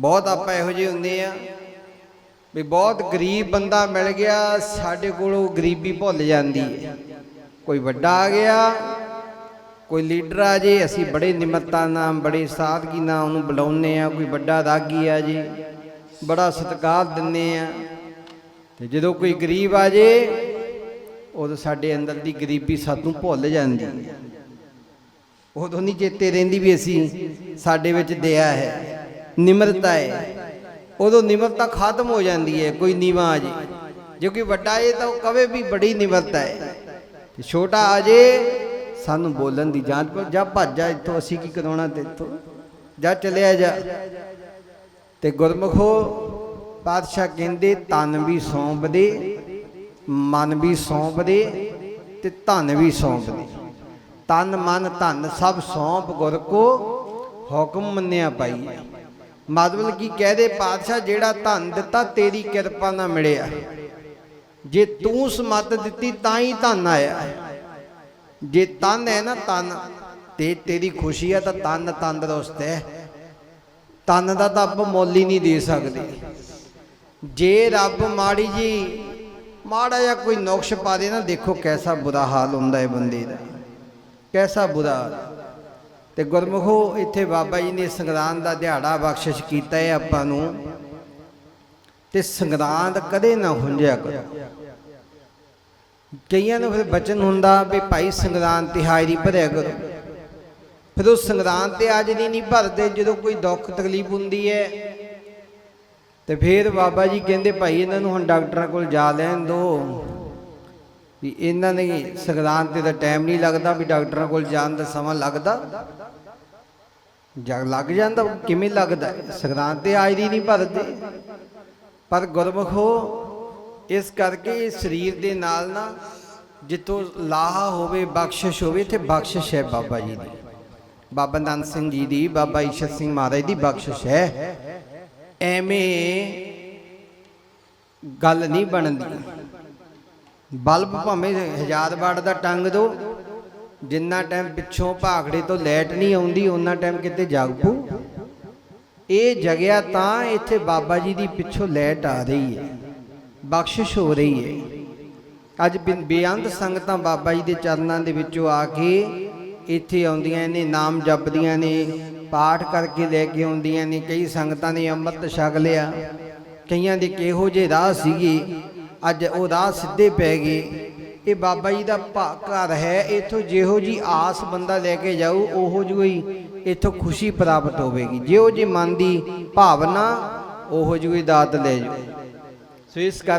ਬਹੁਤ ਆਪਾਂ ਇਹੋ ਜਿਹੇ ਹੁੰਦੇ ਆ ਵੀ ਬਹੁਤ ਗਰੀਬ ਬੰਦਾ ਮਿਲ ਗਿਆ, ਸਾਡੇ ਕੋਲੋਂ ਗਰੀਬੀ ਭੁੱਲ ਜਾਂਦੀ ਹੈ। ਕੋਈ ਵੱਡਾ ਆ ਗਿਆ, ਕੋਈ ਲੀਡਰ ਆ ਜੇ, ਅਸੀਂ ਬੜੇ ਨਿਮਰਤਾ ਨਾਲ, ਬੜੇ ਸਾਦਗੀ ਨਾਲ ਉਹਨੂੰ ਬੁਲਾਉਂਦੇ ਆ ਕੋਈ ਵੱਡਾ ਰਾਗੀ ਆ ਜੇ, ਬੜਾ ਸਤਿਕਾਰ ਦਿੰਦੇ ਆ ਤੇ ਜਦੋਂ ਕੋਈ ਗਰੀਬ ਆ ਜੇ, ਉਦੋਂ ਸਾਡੇ ਅੰਦਰ ਦੀ ਗਰੀਬੀ ਸਾਨੂੰ ਭੁੱਲ ਜਾਂਦੀ ਹੈ। ਉਦੋਂ ਨਹੀਂ ਚੇਤੇ ਰਹਿੰਦੀ ਵੀ ਅਸੀਂ ਸਾਡੇ ਵਿੱਚ ਦਇਆ ਹੈ। ਨਿਮਰਤਾ ਹੈ। ਉਦੋਂ ਨਿਮਰਤਾ ਖਤਮ ਹੋ ਜਾਂਦੀ ਹੈ ਕੋਈ ਨੀਵਾ ਆ ਜੇ। ਜੇ ਕੋਈ ਵੱਡਾ ਹੈ ਤਾਂ ਉਹ ਕਵੇ ਵੀ ਬੜੀ ਨਿਮਰਤਾ ਹੈ। ਤੇ ਛੋਟਾ ਆ ਜੇ, ਸਾਨੂੰ ਬੋਲਣ ਦੀ ਜਾਂਚ ਪਰ ਜਾ ਭੱਜ ਜਾ ਇੱਥੋਂ, ਅਸੀਂ ਕੀ ਕਰਾਉਣਾ ਤੇ ਇੱਥੋਂ? ਚਲਿਆ ਜਾ। ਤੇ ਗੁਰਮਖੋ ਪਾਤਸ਼ਾਹ ਕਹਿੰਦੇ ਤਨ ਵੀ ਸੌਂਪ ਦੇ ਮਨ ਵੀ ਸੌਂਪ ਦੇ ਤੇ ਧਨ ਵੀ ਸੌਂਪ ਦੇ ਤਨ ਮਨ, ਧਨ ਸਭ ਸੌਂਪ ਗੁਰ ਕੋ ਹੁਕਮ ਮੰਨਿਆ ਪਾਈ ਮਤਲਬ ਕੀ ਕਹਦੇ ਪਾਤਸ਼ਾਹ, ਜਿਹੜਾ ਧਨ ਦਿੱਤਾ, ਤੇਰੀ ਕਿਰਪਾ ਨਾਲ ਮਿਲਿਆ। ਜੇ ਤੂੰ ਸਮੱਤ ਦਿੱਤੀ, ਤਾਂ ਹੀ ਧਨ ਆਇਆ। ਜੇ ਤਨ ਹੈ ਨਾ ਤਨ ਤੇ ਤੇਰੀ ਖੁਸ਼ੀ ਹੈ ਤਾਂ ਤਨ ਤੰਦਰੁਸਤ ਹੈ। ਤਨ ਦਾ ਤਾਂ ਆਪ ਮੁੱਲ ਹੀ ਨਹੀਂ ਦੇ ਸਕਦੇ। ਜੇ ਰੱਬ ਮਾੜੀ ਜੀ, ਮਾੜਾ ਜਿਹਾ ਕੋਈ ਨੁਕਸ਼ ਪਾ ਦੇ ਨਾ, ਦੇਖੋ ਕੈਸਾ ਬੁਰਾ ਹਾਲ ਹੁੰਦਾ ਹੈ ਬੰਦੇ ਦਾ। ਕੈਸਾ ਬੁਰਾ ਹਾਲ। ਤੇ ਗੁਰਮੁਖੋ, ਇੱਥੇ ਬਾਬਾ ਜੀ ਨੇ ਸੰਗਰਾਂਦ ਦਾ ਦਿਹਾੜਾ ਬਖਸ਼ਿਸ਼ ਕੀਤਾ ਹੈ ਆਪਾਂ ਨੂੰ। ਤੇ ਸੰਗਰਾਂਦ ਕਦੇ ਨਾ ਹੁੰਜਿਆ ਕਰੋ। ਕਈਆਂ ਨੂੰ ਫਿਰ ਬਚਨ ਹੁੰਦਾ ਵੀ ਭਾਈ ਸੰਗਰਾਂਦ ਤੇ ਹਾਜ਼ਰੀ ਭਰਿਆ ਕਰੋ। ਫਿਰ ਉਹ ਸੰਗਰਾਂਦ ਤੇ ਹਾਜ਼ਰੀ ਨਹੀਂ ਭਰਦੇ ਜਦੋਂ ਕੋਈ ਦੁੱਖ ਤਕਲੀਫ ਹੁੰਦੀ ਹੈ। ਤੇ ਫਿਰ ਬਾਬਾ ਜੀ ਕਹਿੰਦੇ, ਭਾਈ, ਇਹਨਾਂ ਨੂੰ ਹੁਣ ਡਾਕਟਰਾਂ ਕੋਲ ਜਾ ਲੈਣ ਦੋ ਵੀ ਇਹਨਾਂ ਨੇ ਸੰਗਰਾਂਦ ਤੇ ਤਾਂ ਟਾਈਮ ਨਹੀਂ ਲੱਗਦਾ ਵੀ ਡਾਕਟਰਾਂ ਕੋਲ ਜਾਣ ਦਾ ਸਮਾਂ ਲੱਗਦਾ। ਜਗ ਲੱਗ ਜਾਂਦਾ, ਕਿਵੇਂ ਲੱਗਦਾ? ਸੰਗਰਾਂਦ ਤੇ ਹਾਜ਼ਰੀ ਨਹੀਂ ਭਰਦੇ। ਪਰ ਗੁਰਮਖੋ ਇਸ ਕਰਕੇ ਇਹ ਸਰੀਰ ਦੇ ਨਾਲ ਨਾ ਜਿੱਥੋਂ ਲਾਹਾ ਹੋਵੇ, ਬਖਸ਼ਿਸ਼ ਹੋਵੇ ਤੇ ਬਖਸ਼ਿਸ਼ ਹੈ ਬਾਬਾ ਜੀ ਦੀ। ਬਾਬਾ ਨੰਦ ਸਿੰਘ ਜੀ ਦੀ, ਬਾਬਾ ਈਸ਼ਰ ਸਿੰਘ ਮਹਾਰਾਜ ਦੀ ਬਖਸ਼ਿਸ਼ ਹੈ। ਐਵੇਂ ਗੱਲ ਨਹੀਂ ਬਣਦੀ। ਬਲਬ ਭਾਵੇਂ ਹਜ਼ਾਰ ਵਾਟ ਦਾ ਟੰਗ ਦੋ, ਜਿੰਨਾ ਟਾਈਮ ਪਿੱਛੋਂ ਭਾਖੜੇ ਤੋਂ ਲੈਟ ਨਹੀਂ ਆਉਂਦੀ ਉਹਨਾਂ ਟਾਈਮ ਕਿਤੇ ਜਾਗ। ਪੂ ਇਹ ਜਗਿਆ ਤਾਂ ਇੱਥੇ ਬਾਬਾ ਜੀ ਦੀ ਪਿੱਛੋਂ ਲੈਟ ਆ ਰਹੀ ਹੈ, ਬਖਸ਼ਿਸ਼ ਹੋ ਰਹੀ ਹੈ। ਅੱਜ ਬਿਨ- ਬੇਅੰਤ ਸੰਗਤਾਂ ਬਾਬਾ ਜੀ ਦੇ ਚਰਨਾਂ ਦੇ ਵਿੱਚੋਂ ਆ ਕੇ ਇੱਥੇ ਆਉਂਦੀਆਂ ਨੇ, ਨਾਮ ਜਪਦੀਆਂ ਨੇ, ਪਾਠ ਕਰਕੇ ਲੈ ਕੇ ਆਉਂਦੀਆਂ ਨੇ, ਕਈ ਸੰਗਤਾਂ ਨੇ ਅੰਮ੍ਰਿਤ ਛਕ ਲਿਆ। ਕਈਆਂ ਦੇ ਕਿਹੋ ਜਿਹੇ ਰਾਹ ਸੀਗੇ ਅੱਜ ਉਹ ਰਾਹ ਸਿੱਧੇ ਪੈ ਗਏ। ਇਹ ਬਾਬਾ ਜੀ ਦਾ ਭਾ- ਘਰ ਹੈ, ਇਥੋਂ ਜਿਹੋ ਜੀ ਆਸ ਬੰਦਾ ਲੈ ਕੇ ਜਾਊ, ਉਹੋ ਜਿਹੀ ਇਥੋਂ ਖੁਸ਼ੀ ਪ੍ਰਾਪਤ ਹੋਵੇਗੀ। ਜਿਹੋ ਜੀ ਮਨ ਦੀ ਭਾਵਨਾ, ਉਹੋ ਜਿਹੀ ਦਾਤ ਲੈ ਜਾਓ ਸੋ ਇਸ ਕਰਕੇ